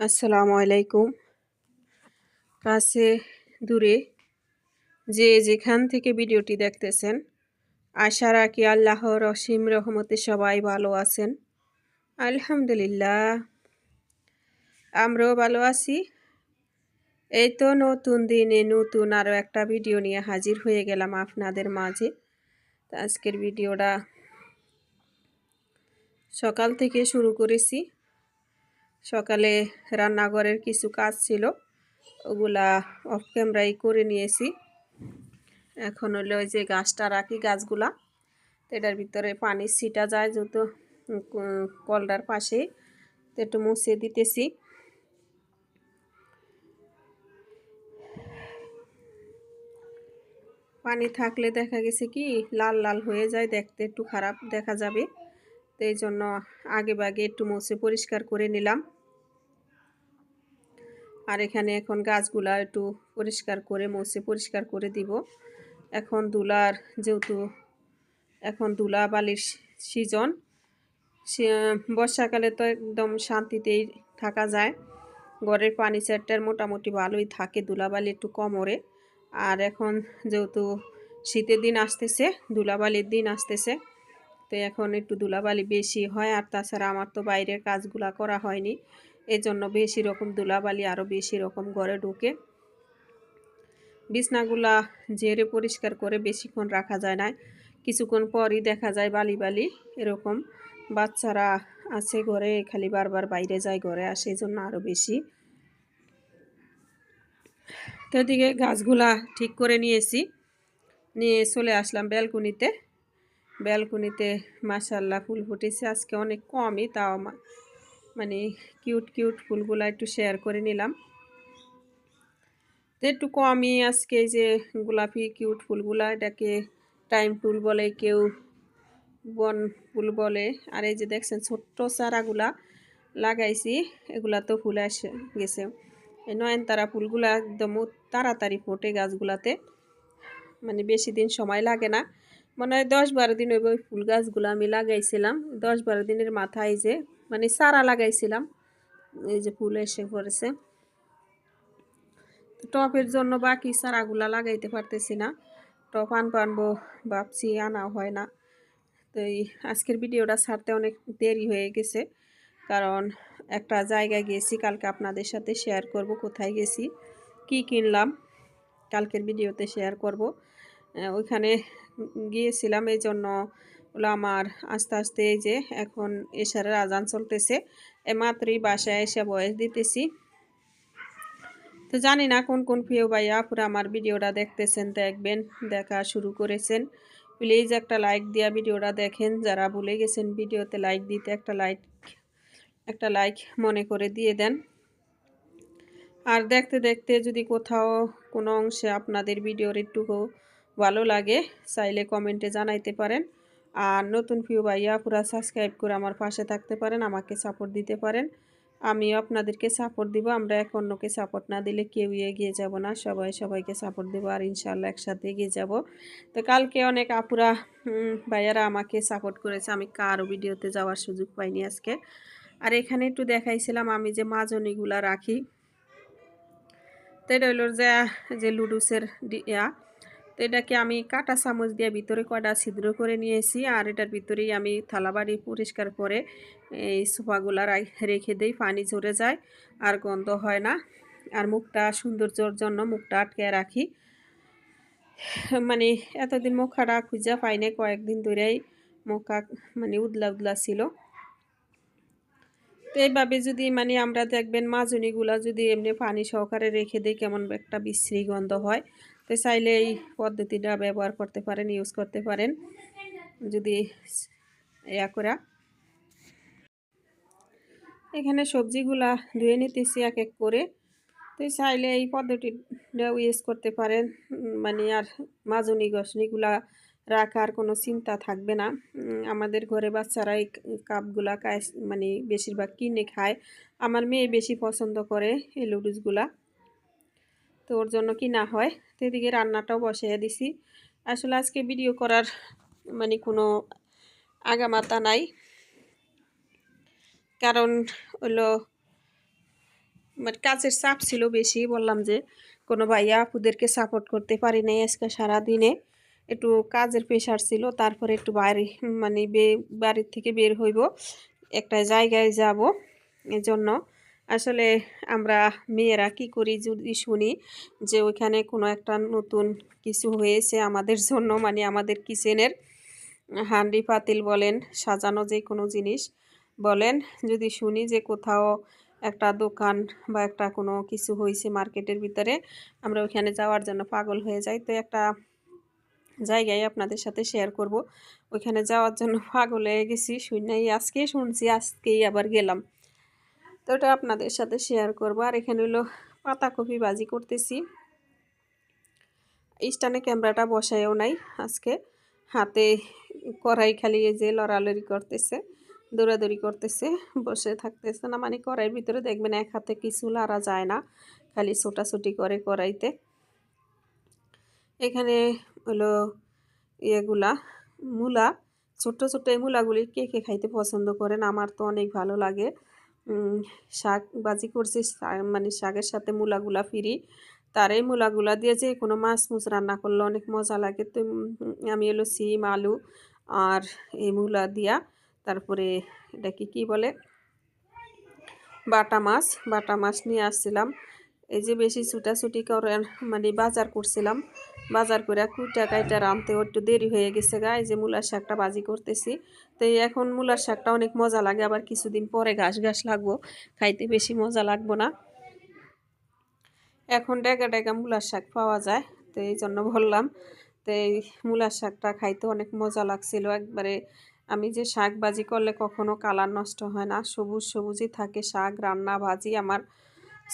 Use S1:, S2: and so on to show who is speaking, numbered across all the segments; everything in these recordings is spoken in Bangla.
S1: আসসালামু আলাইকুম। কাছে দূরে যে যেখান থেকে ভিডিওটি দেখতেছেন, আশা রাখি আল্লাহর অসীম রহমতে সবাই ভালো আছেন। আলহামদুলিল্লাহ, আমরাও ভালো আছি। এই তো নতুন দিনে নতুন আরও একটা ভিডিও নিয়ে হাজির হয়ে গেলাম আপনাদের মাঝে। আজকের ভিডিওটা সকাল থেকে শুরু করেছি। সকালে রান্নাঘরের কিছু কাজ ছিল, ওগুলা অফ ক্যামেরাই করে নিয়েছি। এখন হলো ওই যে গাছটা রাখি গাছগুলা এটার ভিতরে পানি ছিটা যায় যেহেতু কলটার পাশে, তো একটু মুছে দিতেছি। পানি থাকলে দেখা গেছে কি, লাল লাল হয়ে যায়, দেখতে একটু খারাপ দেখা যাবে। তো এই জন্য আগে বাগে একটু মুছে পরিষ্কার করে নিলাম। আর এখানে এখন গাছগুলা একটু পরিষ্কার করে মুছে পরিষ্কার করে দিব। এখন দুলার যেহেতু, এখন দুলা বালির সিজন বর্ষাকালে তো একদম শান্তিতেই থাকা যায়। ঘরের সেটটার মোটামুটি ভালোই থাকে দুলাবালি একটু কমরে। আর এখন যেহেতু শীতের দিন আসতেছে দুলাবালির দিন আসতেছে তো এখন একটু ধুলাবালি বেশি হয় আর তাছাড়া আমার তো বাইরের কাজগুলা করা হয়নি। এজন্য বেশি রকম ধুলাবালি আরও বেশি রকম ঘরে ঢুকে বিছনাগুলা ঝেড়ে পরিষ্কার করে বেশিক্ষণ রাখা যায় না। কিছুক্ষণ পরই দেখা যায় বালি বালি এরকম। বাচ্চারা আছে ঘরে, খালি বারবার বাইরে যায়, ঘরে আসে এই জন্য আরও বেশি। তো এদিকে গাছগুলা ঠিক করে নিয়েছি। নিয়ে চলে আসলাম ব্যালকনিতে। ব্যালকনিতে মাসাল্লাহ ফুল ফুটেছে। আজকে অনেক কমই, তাও মানে কিউট কিউট ফুলগুলো একটু শেয়ার করে নিলাম। তো একটু কমই আজকে যে গোলাপি কিউট ফুলগুলা, এটাকে টাইম ফুল বলে, কেউ বন ফুল বলে। আর এই যে দেখছেন, ছোট্ট চারাগুলা লাগাইছি, এগুলা তো ফুল আসে, গেছে। এই নয়নতারা ফুলগুলা একদম তাড়াতাড়ি ফোটে গাছগুলাতে। মানে বেশি দিন সময় লাগে না। মনে দশ বারো দিন ওই ফুল গাছগুলো আমি লাগাইছিলাম। দশ বারো দিনের মাথায় যে মানে সারা লাগাইছিলাম। এই যে ফুল এসে পড়েছে। টপের জন্য বাকি চারাগুলা লাগাইতে পারতেছি না। টপ আনব আনব ভাবছি আনা হয় না। তো এই আজকের ভিডিওটা ছাড়তে অনেক দেরি হয়ে গেছে। কারণ একটা জায়গায় গেছি, কালকে আপনাদের সাথে শেয়ার করব কোথায় গেছি, কি কিনলাম, কালকের ভিডিওতে শেয়ার করব। ওইখানে গিয়েছিলাম। এই জন্য হলো আমার আস্তে আস্তে এই যে এখন এশারের আজান চলতেছে। মাত্রই বাসায় এসে বয়স দিতেছি। তো জানি না কোন কোন প্রিয় ভাইয়া পুরো আমার ভিডিওটা দেখতেছেন, দেখবেন, দেখা শুরু করেছেন। প্লিজ একটা লাইক দিয়া ভিডিওটা দেখেন। যারা ভুলে গেছেন ভিডিওতে লাইক দিতে একটা লাইক একটা লাইক মনে করে দিয়ে দেন। আর দেখতে দেখতে যদি কোথাও কোনো অংশে আপনাদের ভিডিওর একটু ভালো লাগে, চাইলে কমেন্টে জানাইতে পারেন। আর নতুন ভিউ ভাইয়া, পুরা সাবস্ক্রাইব করে আমার পাশে থাকতে পারেন, আমাকে সাপোর্ট দিতে পারেন। আমিও আপনাদেরকে সাপোর্ট দিব, আমরা এক অন্যকে সাপোর্ট না দিলে কেউ এগিয়ে যাব না, সবাই সবাইকে সাপোর্ট দেবো আর ইনশাল্লাহ একসাথে এগিয়ে যাব। তো কালকে অনেক আপুরা ভাইয়ারা আমাকে সাপোর্ট করেছে, আমি কারও ভিডিওতে যাওয়ার সুযোগ পাইনি আজকে। আর এখানে একটু দেখাইছিলাম, আমি যে মাজনিগুলা রাখি, তো এটা যে যে লুডুসের ইয়া তো এটাকে আমি কাটা চামচ দিয়ে ভিতরে কয়টা ছিদ্র করে নিয়েছি আর এটার ভিতরেই আমি থালাবাড়ি পরিষ্কার করে এই সোফাগুলা রেখে দিই, পানি ঝরে যায় আর গন্ধ হয় না। আর মুখটা সৌন্দর্যর জন্য মুখটা আটকে রাখি। মানে এতদিন মুখাটা খুঁজা পাইনি কয়েকদিন ধরেই মুখা মানে উদলা উদলা ছিল। তো এইভাবে যদি মানে আমরা দেখবেন মাজনিগুলা যদি এমনি পানি সহকারে রেখে দিই, কেমন একটা বিশ্রী গন্ধ হয়। তো চাইলে এই পদ্ধতিটা ব্যবহার করতে পারেন ইউজ করতে পারেন। যদি ইয়া করা। এখানে সবজিগুলা ধুয়ে নিতেছি এক এক করে। তো চাইলে এই পদ্ধতিটা ইউজ করতে পারেন। মানে আর মাজনি গসনিগুলা রাখার কোনো চিন্তা থাকবে না। আমাদের ঘরে বাচ্চারা এই কাপগুলা মানে বেশিরভাগ কিনে খায়। আমার মেয়ে বেশি পছন্দ করে এই লুডুসগুলা তো ওর জন্য কি না হয়, তো এদিকে রান্নাটাও বসিয়ে দিছি। আসলে আজকে ভিডিও করার মানে কোনো আগামাতা নাই। কারণ হলো বাট কাজের চাপ ছিল বেশি, বললাম যে কোনো ভাইয়া আপুদেরকে সাপোর্ট করতে পারি নাই আজকে সারাদিনে। একটু কাজের প্রেশার ছিল, তারপরে একটু বাইরে মানে বাড়ির থেকে বের হইব, একটা জায়গায় যাব, এজন্য আসলে আমরা মেয়েরা কি করি যদি শুনি যে ওইখানে কোনো একটা নতুন কিছু হয়েছে আমাদের জন্য মানে আমাদের কিচেনের হান্ডি পাতিল বলেন, সাজানো যে কোনো জিনিস বলেন, যদি শুনি যে কোথাও একটা দোকান বা একটা কোনো কিছু হয়েছে মার্কেটের ভিতরে, আমরা ওইখানে যাওয়ার জন্য পাগল হয়ে যাই। তো একটা জায়গায় আপনাদের সাথে শেয়ার করব। ওইখানে যাওয়ার জন্য পাগল হয়ে গেছি, শুনাই আজকেই শুনছি, আজকেই আবার গেলাম। তো ওটা আপনাদের সাথে শেয়ার করব। আর এখানে হলো পাতাকপি ভাজি করতেছি। স্টানে ক্যামেরাটা বসায়ও নাই আজকে। হাতে কড়াই খালি যে লড়ালড়ি করতেছে, দৌড়াদৌড়ি করতেছে, বসে থাকতেছে না। মানে কড়াইয়ের ভিতরে দেখবেন এক হাতে কিছু লাড়া যায় না, খালি ছোটাছুটি করে কড়াইতে। এখানে হলো ইয়েগুলা, মূলা। ছোট্ট ছোট্ট এই মূলাগুলি কে কে খাইতে পছন্দ করেন? আমার তো অনেক ভালো লাগে। শাক বাজি করছি মানে শাকের সাথে মূলাগুলা ফিরি তার এই মূলাগুলা দিয়ে যে কোনো মাছ মুছ রান্না করলে অনেক মজা লাগে। তো আমি এলো সিম, আলু আর এই মূলা দিয়া, তারপরে এটা কি কী বলে? বাটা মাছ বাটা মাছ নিয়ে আসছিলাম। এই যে বেশি ছুটাছুটি করে মানে বাজার করছিলাম। বাজার করে কুইটা কাইটা রানতে একটু দেরি হয়ে গেছে গা, এই যে মূলার শাকটা বাজি করতেছি। তো এখন মূলার শাকটা অনেক মজা লাগে, আবার কিছুদিন পরে ঘাস ঘাস লাগবো, খাইতে বেশি মজা লাগবো না। এখন ডেকা ডেকা মূলার শাক পাওয়া যায়, তো এই জন্য বললাম, তো এই মূলার শাকটা খাইতে অনেক মজা লাগছিল। একবারে আমি যে শাক ভাজি করলে কখনো কালার নষ্ট হয় না, সবুজ সবুজই থাকে শাক, রান্না, ভাজি, আমার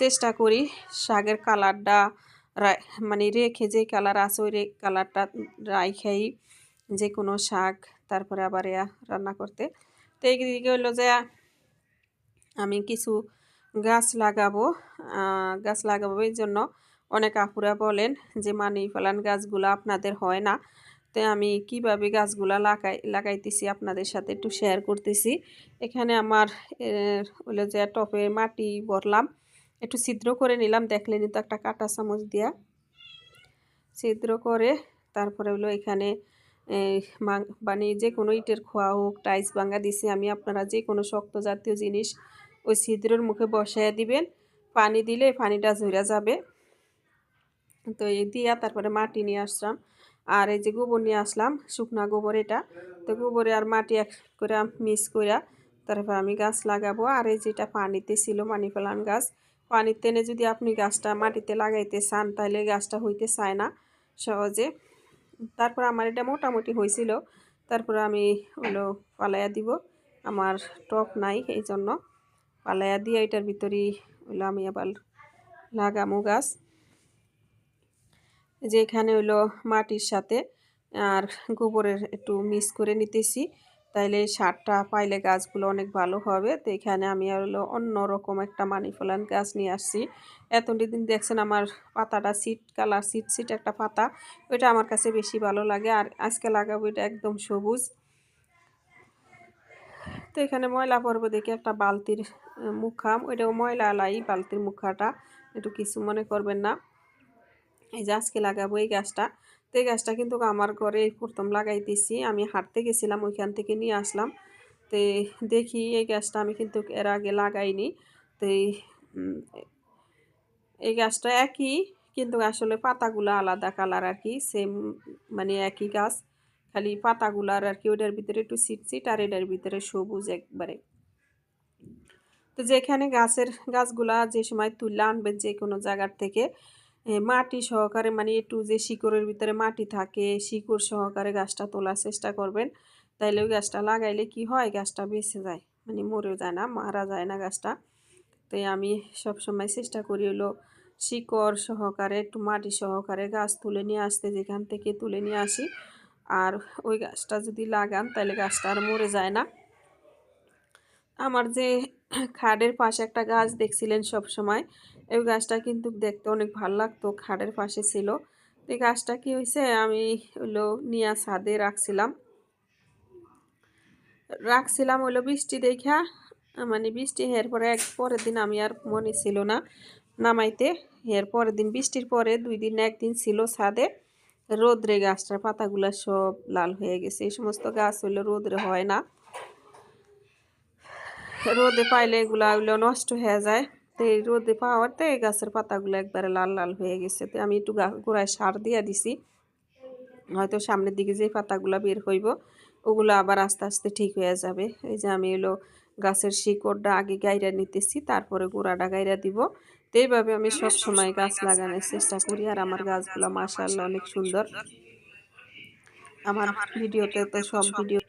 S1: চেষ্টা করি শাকের কালারটা মানে রেখে যে কালার আছে ওই কালারটা রাইখাই যে কোনো শাক, তারপরে আবার রান্না করতে। তো এইদিকে হইল যে আমি কিছু গাছ লাগাবো গাছ লাগাবো এই জন্য অনেক আপুরা বলেন যে মানি ফেলান গাছগুলো আপনাদের হয় না। তো আমি কীভাবে গাছগুলা লাগাই লাগাইতেছি আপনাদের সাথে একটু শেয়ার করতেছি। এখানে আমার হলো যে টপে মাটি ভরলাম। একটু ছিদ্র করে নিলাম, দেখলেন তো একটা কাটা চামচ দিয়া। ছিদ্র করে তারপরে হলো এখানে মানে যে কোনো ইটের খোয়া হোক টাইস ভাঙ্গা দিছি আমি, আপনারা যে কোনো শক্ত জাতীয় জিনিস ওই ছিদ্রর মুখে বসাইয়া দিবেন। পানি দিলে পানিটা ঝরে যাবে। তো এই দিয়া তারপরে মাটি নিয়ে আসলাম। আর এই যে গোবর নিয়ে আসলাম, শুকনা গোবর এটা। তো গোবরে আর মাটি এক করে মিক্স করে তারপর আমি গাছ লাগাবো। আর এই যেটা পানিতে ছিল মানি গাছ পানির টেনে যদি আপনি গাছটা মাটিতে লাগাইতে চান তাহলে গাছটা হইতে চায় না সহজে। তারপর আমার এটা মোটামুটি হয়েছিল তারপর আমি হলো পালাইয়া দিব। আমার টপ নাই এই জন্য পালাইয়া দিয়ে এটার ভিতরেই হলো আমি আবার লাগামো গাছ। যে এখানে হলো মাটির সাথে আর গোবরের একটু মিক্স করে নিতেছি। তাইলে সারটা পাইলে গাছগুলো অনেক ভালো হবে। তো এখানে আমি আর হলো অন্য রকম একটা মানি ফলান গাছ নিয়ে আসছি। এতটি এতদিন দেখছেন আমার পাতাটা সিট কালার সিট সিট একটা পাতা। ওইটা আমার কাছে বেশি ভালো লাগে আর আজকে লাগাবো এটা একদম সবুজ। তো এখানে ময়লা পর্ব দেখে একটা বালতির মুখাম ওইটাও ময়লা আলাই বালতির মুখাটা। একটু কিছু মনে করবেন না। এই যে আজকে লাগাবো এই গাছটা। তো এই গাছটা কিন্তু আমার ঘরে প্রথম লাগাইতেছি। আমি হাঁটতে গেছিলাম, ওইখান থেকে নিয়ে আসলাম। তো দেখি এই গাছটা আমি কিন্তু এর আগে লাগাইনি। তো এই গাছটা একই, কিন্তু আসলে পাতাগুলো আলাদা কালার আর কি, সেম মানে একই গাছ। খালি পাতাগুলার আর কি ওটার ভিতরে একটু সিট সিট আর এটার ভিতরে সবুজ একবারে। তো যেখানে গাছের গাছগুলা যে সময় তুলে আনবেন যে কোনো জায়গার থেকে মাটি সহকারে মানে একটু যে শিকড়ের ভিতরে মাটি থাকে, শিকড় সহকারে গাছটা তোলার চেষ্টা করবেন। তাইলে ওই গাছটা লাগাইলে কি হয়? গাছটা বেঁচে যায় মানে মরেও যায় না, মারা যায় না গাছটা। তাই আমি সব সময় চেষ্টা করি হলো শিকড় সহকারে, একটু মাটি সহকারে গাছ তুলে নিয়ে আসতে, যেখান থেকে তুলে নিয়ে আসি। আর ওই গাছটা যদি লাগান তাহলে গাছটা আর মরে যায় না। আমার যে খাডের পাশে একটা গাছ দেখছিলেন সব সময় এই গাছটা কিন্তু দেখতে অনেক ভালো লাগতো, খাডের পাশে ছিল। তো এই গাছটা কি হয়েছে আমি হলো নিয়া ছাদে রাখছিলাম। রাখছিলাম হলো বৃষ্টি দেখা মানে বৃষ্টি হওয়ার পরে এক, পরের দিন আমি আর মনে ছিল না নামাইতে। এর পরের দিন, বৃষ্টির পরে দুই দিন একদিন ছিল ছাদে। রোদ্রে গাছটার পাতাগুলো সব লাল হয়ে গেছে, এই সমস্ত গাছ হইলে রোদ্রে হয় না। রোদে পাইলে এগুলা নষ্ট হয়ে যায়। তো এই রোদে পাওয়াতে এই গাছের পাতাগুলো একবারে লাল লাল হয়ে গেছে। তো আমি একটু গোড়ায় সার দিয়ে দিছি। হয়তো সামনের দিকে যে পাতাগুলো বের হইব ওগুলো আবার আস্তে আস্তে ঠিক হয়ে যাবে। এই যে আমি এলো গাছের শিকড়টা আগে গাইরা নিতেছি তারপরে গোড়াটা গাইরা দিব। তো এইভাবে আমি সব সময় গাছ লাগানোর চেষ্টা করি আর আমার গাছগুলো মাশাআল্লাহ অনেক সুন্দর। আমার ভিডিওতে তো সব ভিডিও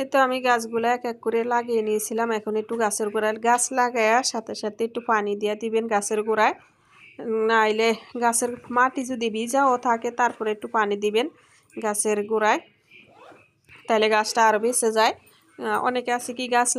S1: এই তো আমি গাছগুলো এক এক করে লাগিয়ে নিয়েছিলাম। এখন একটু গাছের গোড়ায় গাছ লাগায় সাথে সাথে একটু পানি দিয়ে দিবেন গাছের গোড়ায়। নাইলে গাছের মাটি যদি ভিজাও থাকে, তারপরে একটু পানি দিবেন গাছের গোড়ায়। তাহলে গাছটা আরও বেঁচে যায়। অনেকে আছে কি গাছ